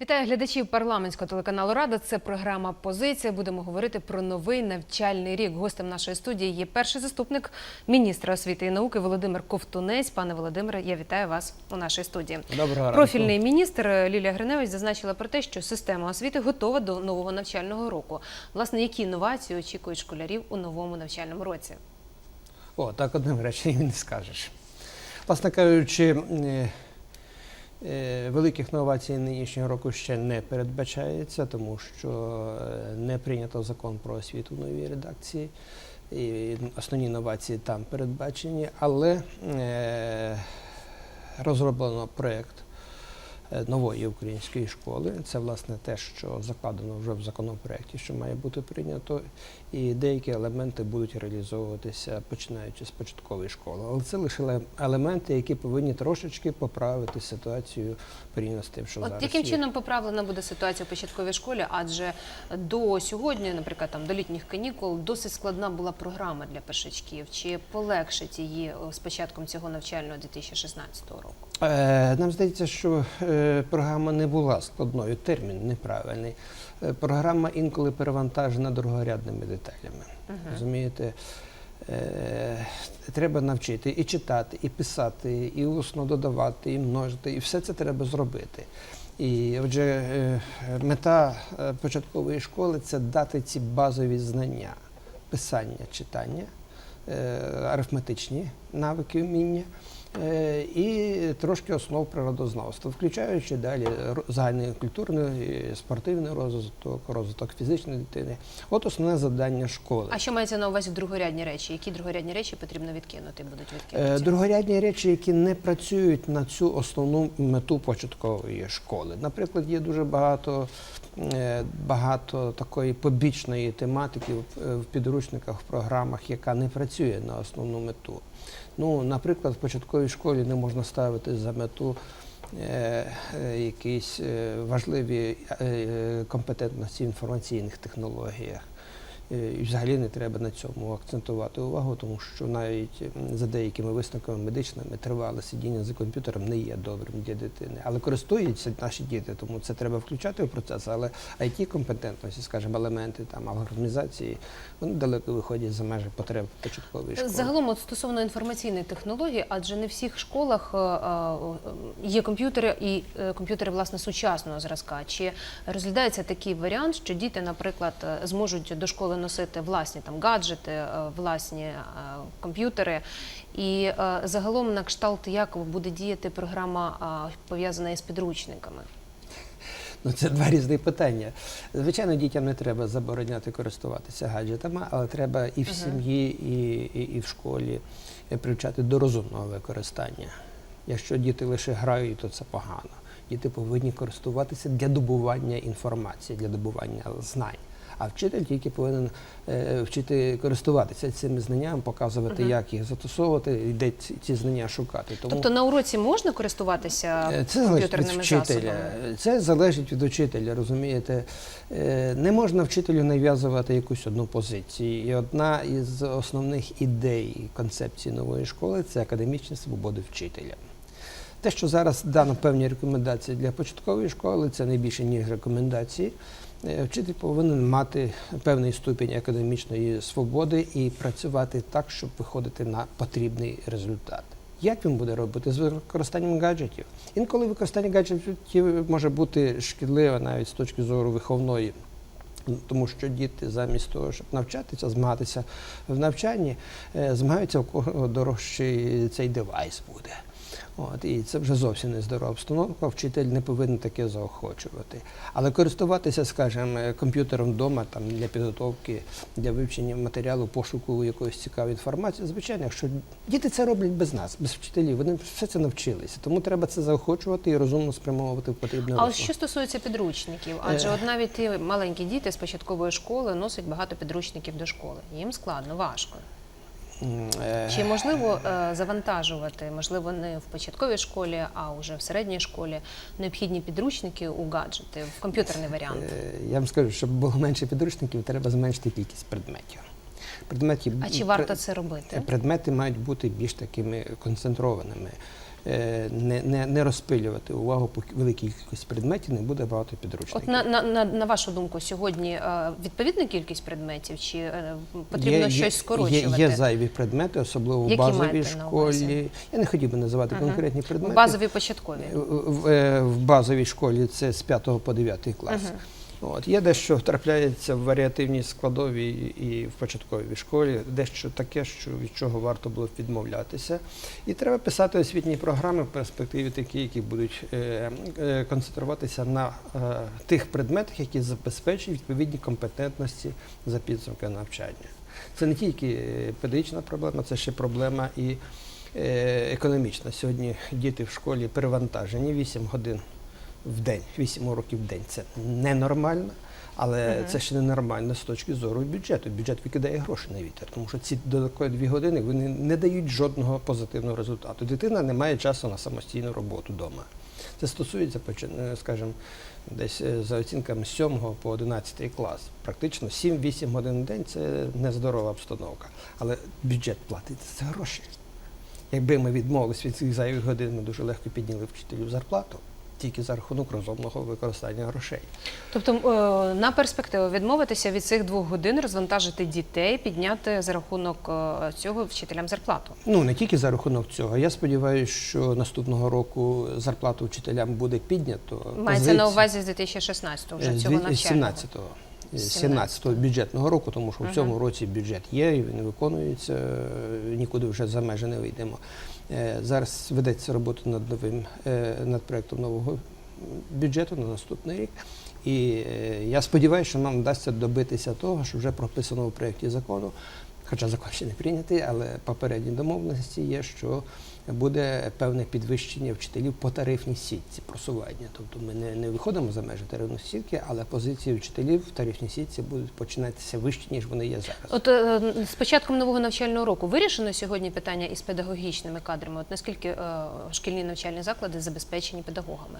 Вітаю глядачів парламентського телеканалу Рада. Це програма Позиція. Будемо говорити про новий навчальний рік. Гостем нашої студії є перший заступник міністра освіти і науки Володимир Ковтунець. Пане Володимире, я вітаю вас у нашій студії. Доброго ранку. Профільний міністр Лілія Гриневич зазначила про те, що система освіти готова до нового навчального року. Власне, які інновації очікують школярів у новому навчальному році? О, так одним реченням не скажеш. Власне кажучи, е, великих новацій нинішнього року ще не передбачається, тому що е, не прийнято закон про освіту новій редакції. І основні новації там передбачені, але е, розроблено проєкт е, нової української школи. Це власне те, що закладено вже в законопроекті, що має бути прийнято, і деякі елементи будуть реалізовуватися починаючи з початкової школи. Але це лише елементи, які повинні трошечки поправити ситуацію порівняно з тим, що От зараз яким є. чином поправлена буде ситуація в початковій школі? Адже до сьогодні, наприклад, там до літніх канікул, досить складна була програма для першачків. Чи полегшить її о, з початком цього навчального 2016 року? Е, Нам здається, що е, програма не була складною, термін неправильний. Е, Програма інколи перевантажена другорядними деталями. Розумієте? Е, Треба навчити і читати, і писати, і усно додавати, і множити, і все це треба зробити. І отже, мета початкової школи це дати ці базові знання писання, читання, арифметичні навики, вміння і трошки основ природознавства, включаючи далі загальний культурний, спортивний розвиток, розвиток фізичної дитини. От основне завдання школи. А що мається на увазі другорядні речі? Які другорядні речі потрібно відкинути? Будуть Е, відкинуті? Другорядні речі, які не працюють на цю основну мету початкової школи. Наприклад, є дуже багато, е, багато такої побічної тематики в- е, підручниках, в програмах, яка не працює на основну мету. Ну, наприклад, в початковій школі не можна ставити за мету е, е, якісь е, важливі е, компетентності в інформаційних технологіях. Е, І взагалі не треба на цьому акцентувати увагу, тому що навіть за деякими висновками медичними тривале сидіння за комп'ютером не є добрим для дитини. Але користуються наші діти, тому це треба включати в процес. Але it компетентності, скажімо, елементи там алгоритмізації, вони далеко виходять за межі потреб початкової школи. Загалом, от стосовно інформаційної технології, адже не в всіх школах е, е, є комп'ютери і комп'ютери власне сучасного зразка. Чи розглядається такий варіант, що діти, наприклад, зможуть до школи носити власні там гаджети, е, власні е, комп'ютери, і е, загалом на кшталт як буде діяти програма пов'язана із підручниками? Ну, це два різні питання. Звичайно, дітям не треба забороняти користуватися гаджетами, але треба і в сім'ї, і, і, і в школі привчати до розумного використання. Якщо діти лише грають, то це погано. Діти повинні користуватися для добування інформації, для добування знань. А вчитель тільки повинен е, вчити користуватися цими знаннями, показувати, як їх застосовувати, і де ці, знання шукати. Тому Тобто на уроці можна користуватися Е, Це комп'ютерними засобами? Це залежить від вчителя, розумієте. Е, Не можна вчителю нав'язувати якусь одну позицію. І одна із основних ідей концепції нової школи це академічні свободи вчителя. Те, що зараз дано певні рекомендації для початкової школи, це не більше, ніж рекомендації. Е, Вчитель повинен мати певний ступінь академічної свободи і працювати так, щоб виходити на потрібний результат. Як він буде робити з використанням гаджетів? Інколи використання гаджетів може бути шкідливе навіть з точки зору виховної. Тому що діти замість того, щоб навчатися, змагатися в навчанні, е, змагаються, у кого дорожчий цей девайс буде. От, і це вже зовсім не здорова обстановка. Вчитель не повинен таке заохочувати. Але користуватися, скажімо, комп'ютером вдома там, для підготовки, для вивчення матеріалу, пошуку якоїсь цікавої інформації, звичайно, якщо діти це роблять без нас, без вчителів, вони все це навчилися. Тому треба це заохочувати і розумно спрямовувати в потрібне А от русло. що стосується підручників, адже Е. от навіть ті маленькі діти з початкової школи носять багато підручників до школи. Їм складно, важко. М, е, Чи можливо е, завантажувати, можливо, не в початковій школі, а вже в середній школі необхідні підручники у гаджети, в комп'ютерний варіант? Е, Я вам скажу, щоб було менше підручників, треба зменшити кількість предметів. Предметів А чи варто це робити? Предмети мають бути більш такими концентрованими. е, не, не, не розпилювати увагу по великій кількості предметів, не буде багато підручників. От на, на, на, на вашу думку, сьогодні е, відповідна кількість предметів, чи е, потрібно щось скорочувати? Є, є зайві предмети, особливо в базовій школі. Я не хотів би називати Мгм. конкретні предмети. Базові початкові. В, в, в базовій школі це з 5 по 9 клас. Мгм. От. Є дещо трапляється в варіативній складовій і в початковій школі, дещо таке, що від чого варто було б відмовлятися. І треба писати освітні програми в перспективі такі, які будуть е, е, концентруватися на е, тих предметах, які забезпечують відповідні компетентності за підсумки навчання. Це не тільки педагогічна проблема, це ще проблема і економічна. Сьогодні діти в школі перевантажені 8 годин в день, 8 уроків в день. Це ненормально, але Мгм. це ще не нормально з точки зору бюджету. Бюджет викидає гроші на вітер, тому що ці додаткові дві години вони не дають жодного позитивного результату. Дитина не має часу на самостійну роботу вдома. Це стосується, е, скажімо, десь е, за оцінками з 7 по 11 клас. Практично 7-8 годин в день це нездорова обстановка. Але бюджет платить за це гроші. Якби ми відмовились від цих зайвих годин, ми дуже легко підняли вчителю зарплату тільки за рахунок розумного використання грошей. Тобто е, на перспективу відмовитися від цих двох годин, розвантажити дітей, підняти за рахунок е, цього вчителям зарплату. Ну не тільки за рахунок цього. Я сподіваюся, що наступного року зарплату вчителям буде піднято. Мається Позиції- на увазі з 2016 вже Е, цього навчання. навчального. 17-го. З З 17-го бюджетного року, тому що в цьому році бюджет є, і він виконується, е, нікуди вже за межі не вийдемо. Е, Зараз ведеться робота над новим е, над проектом нового бюджету на наступний рік. І я сподіваюся, що нам вдасться добитися того, що вже прописано в проєкті закону, хоча закон ще не прийнятий, але попередні домовленості є, що буде певне підвищення вчителів по тарифній сітці просування. Тобто ми не, не виходимо за межі тарифної сітки, але позиції вчителів в тарифній сітці будуть починатися вище, ніж вони є зараз. От е, з початком нового навчального року вирішено сьогодні питання із педагогічними кадрами. От наскільки е, шкільні навчальні заклади забезпечені педагогами?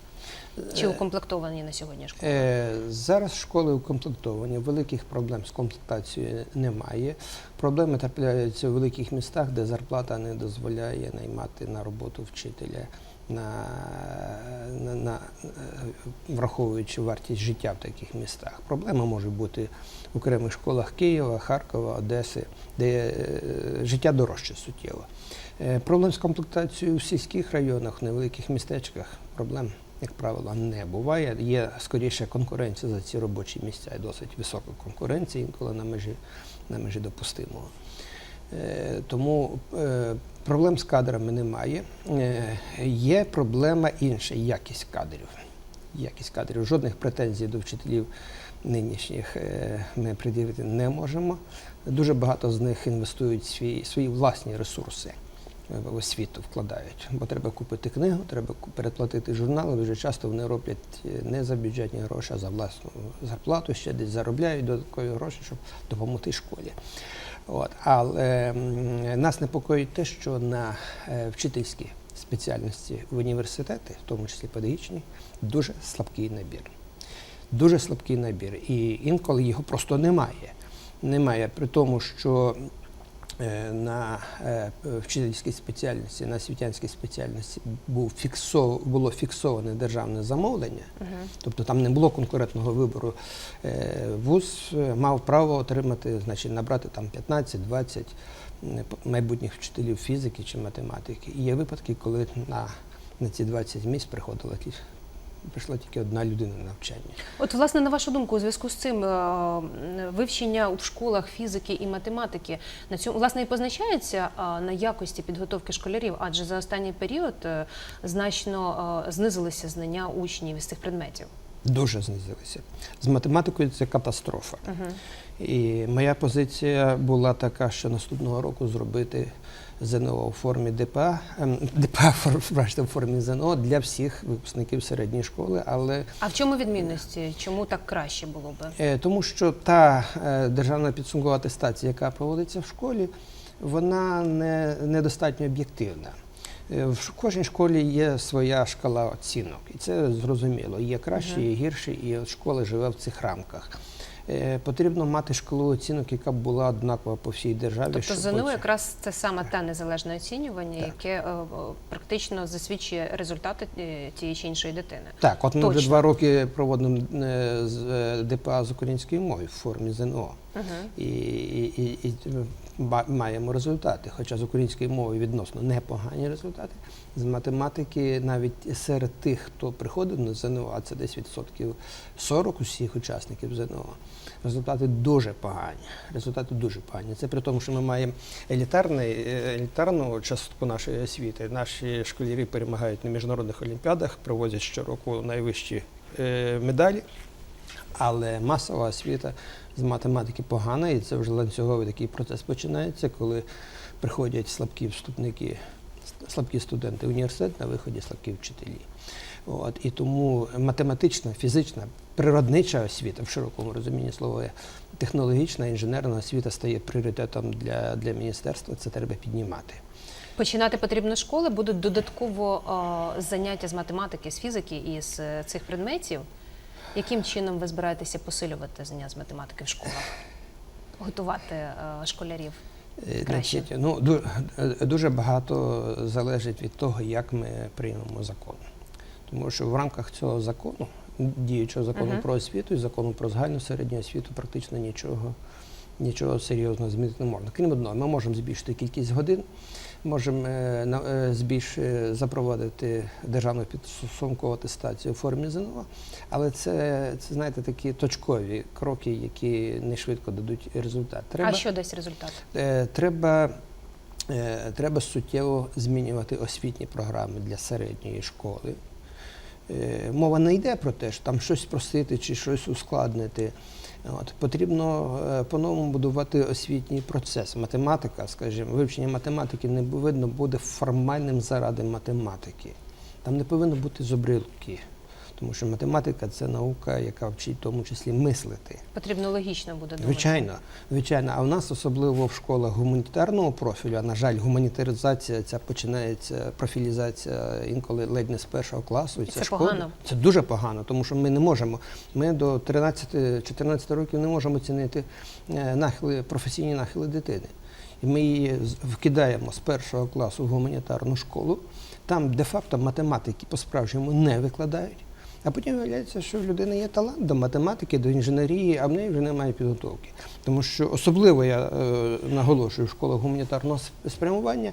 Чи укомплектовані на сьогодні школи? Е, зараз школи укомплектовані, великих проблем з комплектацією немає. Проблеми трапляються у великих містах, де зарплата не дозволяє наймати на роботу вчителя, на, на, на, е, враховуючи вартість життя в таких містах. Проблема може бути в окремих школах Києва, Харкова, Одеси, де е, життя дорожче суттєво. Е, Проблем з комплектацією в сільських районах, в невеликих містечках проблем, як правило, не буває. Є скоріше конкуренція за ці робочі місця, і досить висока конкуренція, інколи на межі, на межі допустимого. Е, Тому е, проблем з кадрами немає. Е, Є проблема інша якість кадрів. Якість кадрів. Жодних претензій до вчителів нинішніх ми пред'явити не можемо. Дуже багато з них інвестують свої, свої власні ресурси в освіту, вкладають. Бо треба купити книгу, треба переплатити журнали. Дуже часто вони роблять не за бюджетні гроші, а за власну зарплату ще десь заробляють додаткові гроші, щоб допомогти школі. От. Але нас непокоїть те, що на е, вчительські спеціальності в університети, в тому числі педагогічні, дуже слабкий набір. Дуже слабкий набір. І інколи його просто немає. Немає при тому, що на е, вчительській спеціальності, на освітянській спеціальності був фіксов, було фіксоване державне замовлення, Мгм. Тобто там не було конкурентного вибору. Е, Вуз е, мав право отримати, значить, набрати там 15-20 майбутніх вчителів фізики чи математики. І є випадки, коли на, на ці 20 місць приходила ті- прийшла тільки одна людина на навчання. От, власне, на вашу думку, у зв'язку з цим е, вивчення в школах фізики і математики на цьому власне і позначається е, на якості підготовки школярів, адже за останній період е, значно знизилися знання учнів із цих предметів. Дуже знизилися. З математикою це катастрофа. Угу. І моя позиція була така, що наступного року зробити ЗНО у формі ДПА, ем, ДПА бачите, в формі ЗНО для всіх випускників середньої школи, але А в чому відмінності? Чому так краще було би? Е, Тому що та е, державна підсумкова атестація, яка проводиться в школі, вона не, недостатньо об'єктивна. Е, В кожній школі є своя шкала оцінок, і це зрозуміло. Є кращі, є гірші, і школа живе в цих рамках. Е, Потрібно мати шкалу оцінок, яка б була однакова по всій державі. Тобто ЗНО оці- якраз це саме те незалежне оцінювання, Так. яке е, е, практично засвідчує результати тієї чи іншої дитини. Так, от ми вже два роки проводимо з ДПА з української мови в формі ЗНО. Угу. І, і, і, і маємо результати. Хоча з української мови відносно непогані результати. З математики навіть серед тих, хто приходив на ЗНО, а це десь відсотків 40 усіх учасників ЗНО, результати дуже погані. Результати дуже погані. Це при тому, що ми маємо елітарний, е, елітарну частку нашої освіти. Наші школярі перемагають на міжнародних олімпіадах, привозять щороку найвищі е, медалі. Але масова освіта з математики погана, і це вже ланцюговий такий процес починається, коли приходять слабкі вступники, слабкі студенти в університет, на виході слабкі вчителі. От, і тому математична, фізична, природнича освіта в широкому розумінні слова, технологічна, інженерна освіта стає пріоритетом для, для міністерства. Це треба піднімати. Починати потрібно школи, будуть додатково е, заняття з математики, з фізики і з е, цих предметів. Яким чином ви збираєтеся посилювати знання з математики в школах? Готувати е, школярів? Е, Краще. Значить, ну, е, дуже багато залежить від того, як ми приймемо закон. Тому що в рамках цього закону, діючого закону Мгм. про освіту і закону про загальну середню освіту, практично нічого, нічого серйозного змінити не можна. Крім одного, ми можемо збільшити кількість годин, можемо е, на- е, збільш е, запровадити державну підсумкову атестацію у формі ЗНО, але це, це знаєте, такі точкові кроки, які не швидко дадуть результат. А що дасть результат? Треба, треба суттєво змінювати освітні програми для середньої школи. Мова не йде про те, що там щось спростити чи щось ускладнити. От, потрібно е, по-новому будувати освітній процес. Математика, скажімо, вивчення математики не повинно бути формальним заради математики. Там не повинно бути зобрилки, тому що математика це наука, яка вчить в тому числі мислити. Потрібно логічно буде думати. Звичайно, звичайно. А в нас особливо в школах гуманітарного профілю, а на жаль, гуманітаризація ця починається, профілізація інколи ледь не з першого класу. І І це шкода. погано. Це дуже погано, тому що ми не можемо. Ми до 13-14 років не можемо оцінити е, нахили, професійні нахили дитини. І ми її вкидаємо з першого класу в гуманітарну школу, там де-факто математики по-справжньому не викладають. А потім виявляється, що в людини є талант до математики, до інженерії, а в неї вже немає підготовки. Тому що особливо я е, наголошую, в школах гуманітарного спрямування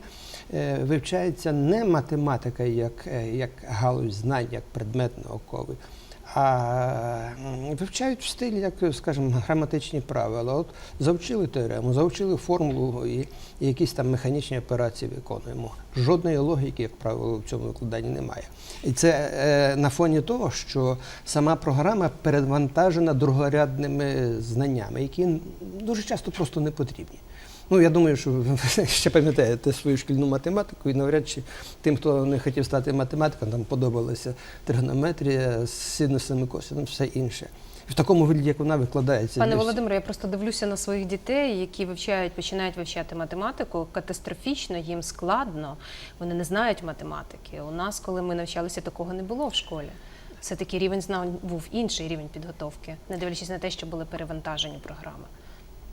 е, вивчається не математика як, е, як галузь знань, як предмет науковий, а вивчають в стилі, як, скажімо, граматичні правила. От завчили теорему, завчили формулу і, якісь там механічні операції виконуємо. Жодної логіки, як правило, в цьому викладанні немає. І це е, на фоні того, що сама програма перевантажена другорядними знаннями, які дуже часто просто не потрібні. Ну, я думаю, що ви ще пам'ятаєте свою шкільну математику, і навряд чи тим, хто не хотів стати математиком, там подобалася тригонометрія з синусами, косинами, все інше. В такому вигляді, як вона викладається. Пане. Володимире, я просто дивлюся на своїх дітей, які вивчають, починають вивчати математику. Катастрофічно їм складно. Вони не знають математики. У нас, коли ми навчалися, такого не було в школі. Все таки рівень знань був інший рівень підготовки, не дивлячись на те, що були перевантажені програми.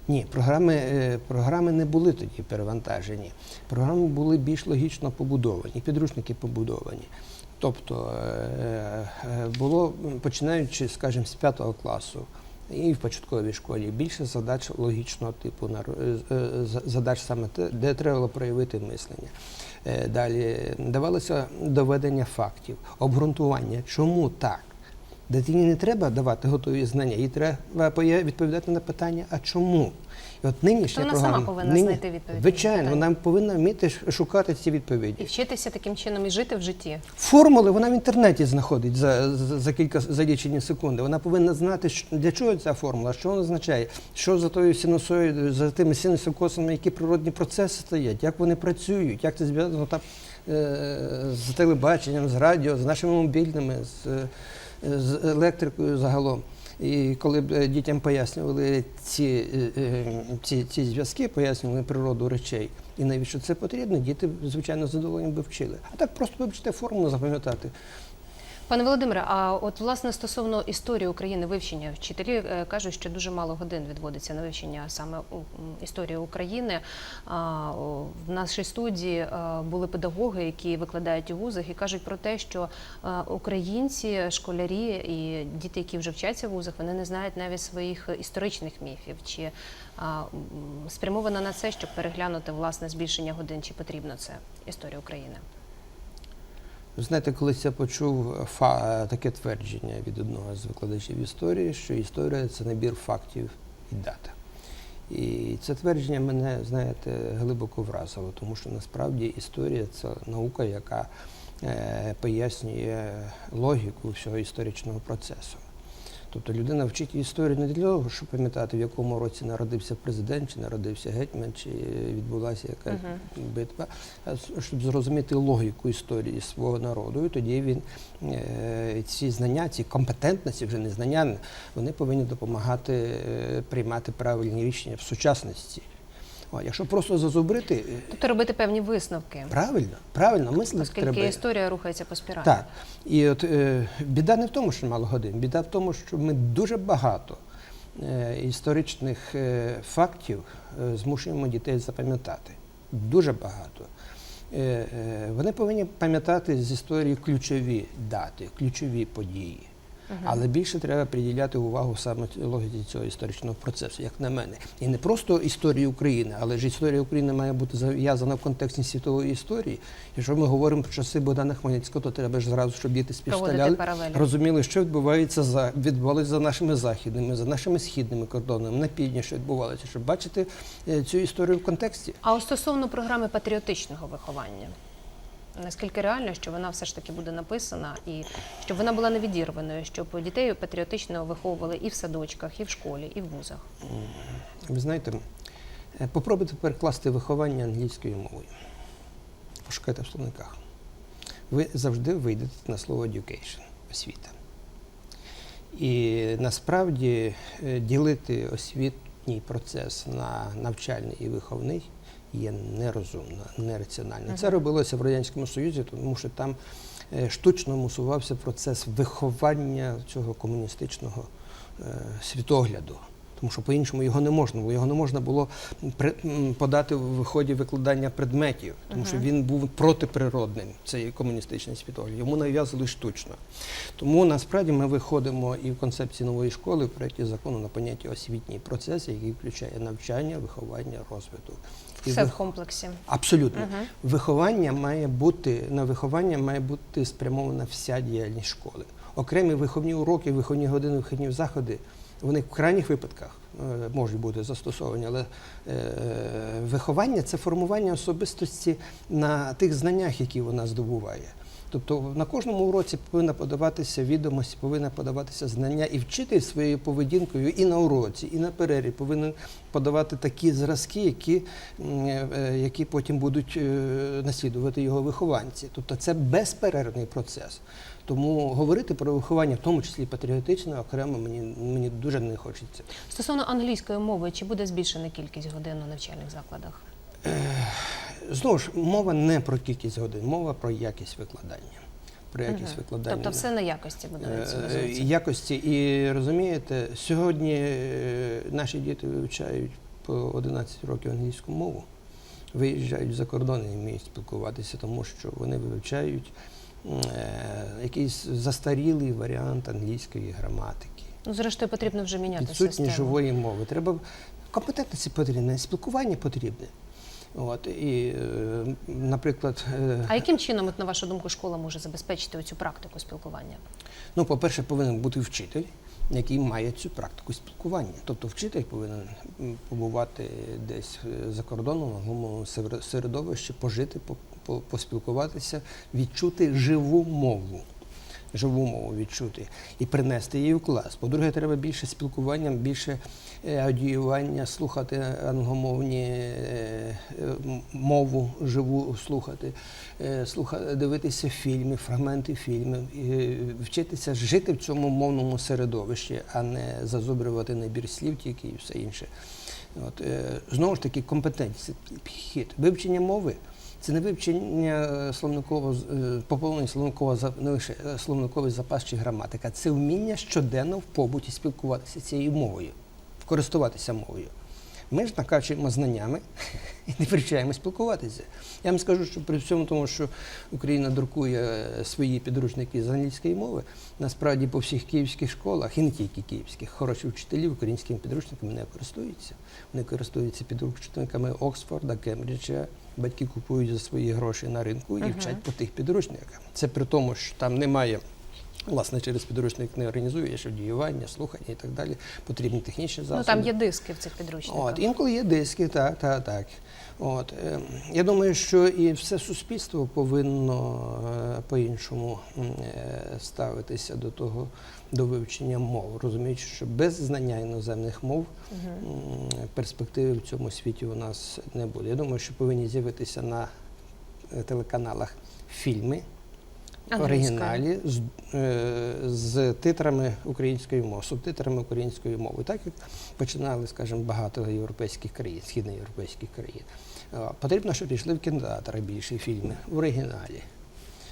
Ні, програми, е, програми не були тоді перевантажені. Програми були більш логічно побудовані, підручники побудовані. Тобто е, е, було, починаючи, скажімо, з п'ятого класу і в початковій школі, більше задач логічного типу, задач саме те, де треба було проявити мислення. Далі давалося доведення фактів, обґрунтування, чому так. Дитині не треба давати готові знання, їй треба відповідати на питання, а чому? І от нинішня вона сама повинна нині- знайти відповідь Звичайно, вона повинна вміти шукати ці відповіді. І вчитися таким чином і жити в житті. Формули вона в інтернеті знаходить за, за, за кілька за лічені секунди. Вона повинна знати, для чого ця формула, що вона означає, що за тою синусоїдою, за тими синусом косами, які природні процеси стоять, як вони працюють, як це зв'язано там е, з телебаченням, з радіо, з нашими мобільними, з, з електрикою загалом. І коли б е, дітям пояснювали ці, е, е, ці, ці зв'язки, пояснювали природу речей і навіщо це потрібно, діти, звичайно, задоволені би вчили. А так просто вивчити формулу, запам'ятати. Пане Володимире, а от власне стосовно історії України вивчення, вчителі е, кажуть, що дуже мало годин відводиться на вивчення саме історії України. А, В нашій студії е, були педагоги, які викладають у вузах і кажуть про те, що е, українці, школярі і діти, які вже вчаться в вузах, вони не знають навіть своїх історичних міфів. Чи спрямовано на це, щоб переглянути власне збільшення годин, чи потрібно це історія України? Знаєте, колись я почув фа- таке твердження від одного з викладачів історії, що історія це набір фактів і дат. І це твердження мене, знаєте, глибоко вразило, тому що насправді історія це наука, яка е, пояснює логіку всього історичного процесу. Тобто людина вчить історію не для того, щоб пам'ятати, в якому році народився президент, чи народився гетьман, чи відбулася якась битва, а щоб зрозуміти логіку історії свого народу. І тоді він е, ці знання, ці компетентності, вже не знання, вони повинні допомагати е, приймати правильні рішення в сучасності. Якщо просто зазубрити, е, Тобто робити певні висновки, правильно, правильно мислити оскільки треба. історія рухається по спіралі. Так. І от е, біда не в тому, що мало годин, біда в тому, що ми дуже багато е, історичних е, фактів е, змушуємо дітей запам'ятати. Дуже багато. Е, е, вони повинні пам'ятати з історії ключові дати, ключові події. Але більше треба приділяти увагу саме логіці цього історичного процесу, як на мене. І не просто історії України, але ж історія України має бути зав'язана в контексті світової історії. Якщо ми говоримо про часи Богдана Хмельницького, то треба ж зразу, щоб діти співставляли, розуміли, що відбувається за відбувалося за нашими західними, за нашими східними кордонами, на півдні, що відбувалося, щоб бачити е, цю історію в контексті. А стосовно програми патріотичного виховання, наскільки реально, що вона все ж таки буде написана, і щоб вона була не відірваною, щоб дітей патріотично виховували і в садочках, і в школі, і в вузах. Ви знаєте, е, попробуйте перекласти виховання англійською мовою. Пошукайте в словниках. Ви завжди вийдете на слово education освіта. І насправді е, ділити освітній процес на навчальний і виховний є нерозумно, нераціонально. Це робилося в Радянському Союзі, тому що там е, штучно мусувався процес виховання цього комуністичного е, світогляду. Тому що по-іншому його не можна було. Його не можна було подати в ході викладання предметів, тому що він був протиприродним, цей комуністичний світогляд. Йому нав'язали штучно. Тому насправді ми виходимо і в концепції нової школи, в проєкті закону на поняття освітній процес, який включає навчання, виховання, розвиток. Все в комплексі. Абсолютно. Угу. Виховання має бути на виховання має бути спрямована вся діяльність школи. Окремі виховні уроки, виховні години, виховні заходи. Вони в крайніх випадках е, можуть бути застосовані, але е, виховання це формування особистості на тих знаннях, які вона здобуває. Тобто на кожному уроці повинна подаватися відомості, повинна подаватися знання, і вчитель своєю поведінкою і на уроці, і на перерві повинен подавати такі зразки, які, е, які потім будуть е, наслідувати його вихованці. Тобто це безперервний процес. Тому говорити про виховання, в тому числі патріотичне, окремо мені, мені дуже не хочеться. Стосовно англійської мови, чи буде збільшена кількість годин у навчальних закладах? Знову ж, мова не про кількість годин, мова про якість викладання. Про якість Мгм. викладання. Тобто все на якості буде Е, якості. І розумієте, сьогодні е, наші діти вивчають по 11 років англійську мову, виїжджають за кордон і вміють спілкуватися, тому що вони вивчають е, якийсь застарілий варіант англійської граматики. Ну, зрештою, потрібно вже міняти Відсутність систему. живої мови. Треба компетентності потрібне, спілкування потрібне. От, і, е, наприклад, е, А яким чином, от, на вашу думку, школа може забезпечити цю практику спілкування? Ну, по-перше, повинен бути вчитель, який має цю практику спілкування. Тобто вчитель повинен побувати десь е, за кордоном, в англомовному середовищі, пожити, по- по- поспілкуватися, відчути живу мову. Живу мову відчути і принести її в клас. По-друге, треба більше спілкування, більше е, аудіювання, слухати англомовні е, мову живу слухати, е, слуха, дивитися фільми, фрагменти фільмів, вчитися жити в цьому мовному середовищі, а не зазубрювати набір слів тільки і все інше. От, знову ж таки, компетентність, підхід. Вивчення мови Це не вивчення словникового е, поповнення словникового не лише е, словниковий запас чи граматика. Це вміння щоденно в побуті спілкуватися цією мовою, користуватися мовою. Ми ж накачуємо знаннями і не привчаємо спілкуватися. Я вам скажу, що при всьому тому, що Україна друкує е, свої підручники з англійської мови, насправді по всіх київських школах, і не тільки київських, хороші вчителі українськими підручниками не користуються. Вони користуються підручниками Оксфорда, Кембриджа. Батьки купують за свої гроші на ринку і вчать по тих підручниках. Це при тому, що там немає. Власне, через підручник не організуєш одіювання, слухання і так далі. Потрібні технічні засоби. Ну там є диски в цих підручниках. От, інколи є диски, так, так, так. От, е, я думаю, що і все суспільство повинно е, по-іншому е, ставитися до того, до вивчення мов, розуміючи, що без знання іноземних мов перспективи в цьому світі у нас не буде. Я думаю, що повинні з'явитися на е, телеканалах фільми оригіналі з, е, з титрами української мови, субтитрами української мови, так як починали, скажімо, багато європейських країн, східноєвропейських країн. Е, Потрібно, щоб пішли в кінотеатри більше фільми в оригіналі.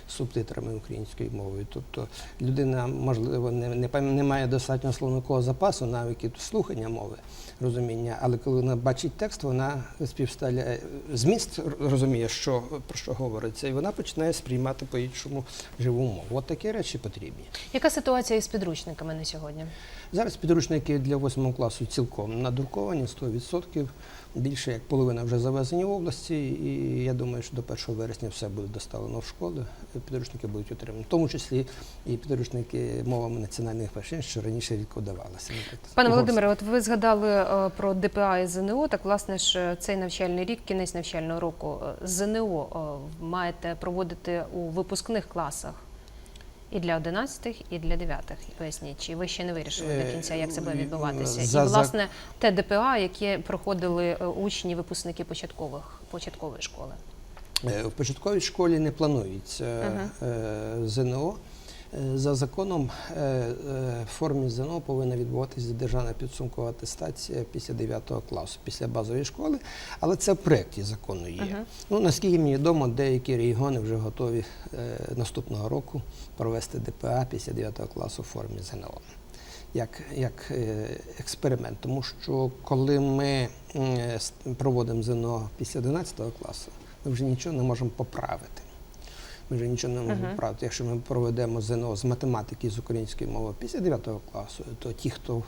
Субтитрами української мови. Тобто людина, можливо, не, не, не має достатньо словникового запасу, навиків слухання мови, розуміння, але коли вона бачить текст, вона співставляє зміст, розуміє, що, про що говориться, і вона починає сприймати по-іншому живу мову. От такі речі потрібні. Яка ситуація із підручниками на сьогодні? Зараз підручники для 8 класу цілком надруковані 100%. Більше як половина вже завезені в області, і я думаю, що до 1 вересня все буде доставлено в школи. Підручники будуть отримані, в тому числі і підручники мовами національних меншин, що раніше рідко давалися. Пане Володимире, от ви згадали е, про ДПА і ЗНО. Так, власне ж, е, цей навчальний рік, кінець навчального року, е, ЗНО маєте проводити у випускних класах. І для 11 і для 9 Поясніть, чи ви ще не вирішили Е, до кінця, як це буде е, відбуватися? за- і, власне, те ДПА, яке проходили е, учні, випускники початкових, початкової школи. Е, В початковій школі не планується ага. ЗНО. Е, За законом е, е, в формі ЗНО повинна відбуватися державна підсумкова атестація після 9 класу, після базової школи, але це в проєкті закону є. Ну, наскільки мені відомо, деякі регіони вже готові наступного року провести ДПА після 9 класу в формі ЗНО. Як, як експеримент, тому що коли ми проводимо ЗНО після 11 класу, ми вже нічого не можемо поправити. Ми вже нічого не можемо Мгм. поправити. Якщо ми проведемо ЗНО з математики з української мови після 9 класу, то ті, хто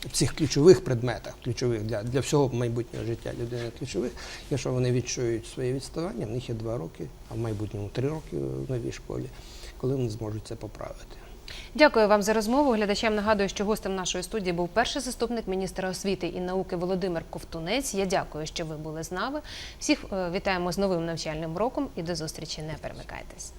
в цих ключових предметах, ключових для, для всього майбутнього життя людини ключових, якщо вони відчують своє відставання, в них є два роки, а в майбутньому три роки в новій школі, коли вони зможуть це поправити. Дякую вам за розмову. Глядачам нагадую, що гостем нашої студії був перший заступник міністра освіти і науки Володимир Ковтунець. Я дякую, що ви були з нами. Всіх е, вітаємо з новим навчальним роком і до зустрічі. Не перемикайтесь.